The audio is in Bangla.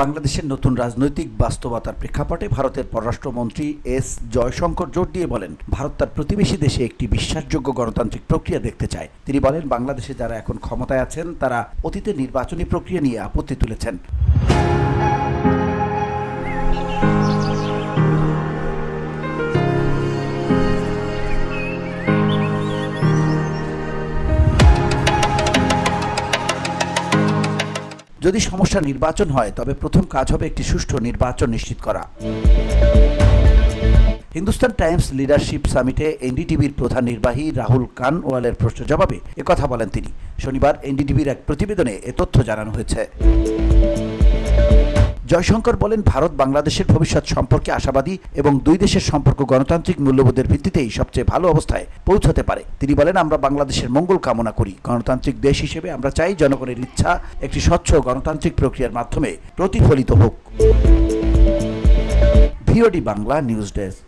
বাংলাদেশের নতুন রাজনৈতিক বাস্তবতার প্রেক্ষাপটে ভারতের পররাষ্ট্রমন্ত্রী এস জয়শঙ্কর জোর দিয়ে বলেন, ভারত তার প্রতিবেশী দেশে একটি বিশ্বাসযোগ্য গণতান্ত্রিক প্রক্রিয়া দেখতে চায়। তিনি বলেন, বাংলাদেশে যারা এখন ক্ষমতায় আছেন, তারা অতীতের নির্বাচনী প্রক্রিয়া নিয়ে আপত্তি তুলেছেন। যদি সমস্যা নির্বাচন হয়, তবে প্রথম কাজ হবে একটি সুষ্ঠু নির্বাচন নিশ্চিত করা। হিন্দুস্তান টাইমস লিডারশিপ সামিটে এনডিটিভির প্রধান নির্বাহী রাহুল কানওয়ালের প্রশ্ন জবাবে কথা বলেন তিনি। শনিবার এনডিটিভির এক প্রতিবেদনে এ তথ্য জানানো হয়েছে। জয়শঙ্কর বলেন, ভারত বাংলাদেশের ভবিষ্যৎ সম্পর্কে আশাবাদী এবং দুই দেশের সম্পর্ক গণতান্ত্রিক মূল্যবোধের ভিত্তিতেই সবচেয়ে ভালো অবস্থায় পৌঁছাতে পারে। তিনি বলেন, আমরা বাংলাদেশের মঙ্গল কামনা করি। গণতান্ত্রিক দেশ হিসেবে আমরা চাই জনগণের ইচ্ছা একটি স্বচ্ছ গণতান্ত্রিক প্রক্রিয়ার মাধ্যমে প্রতিফলিত হোক। VOD Bangla news desk.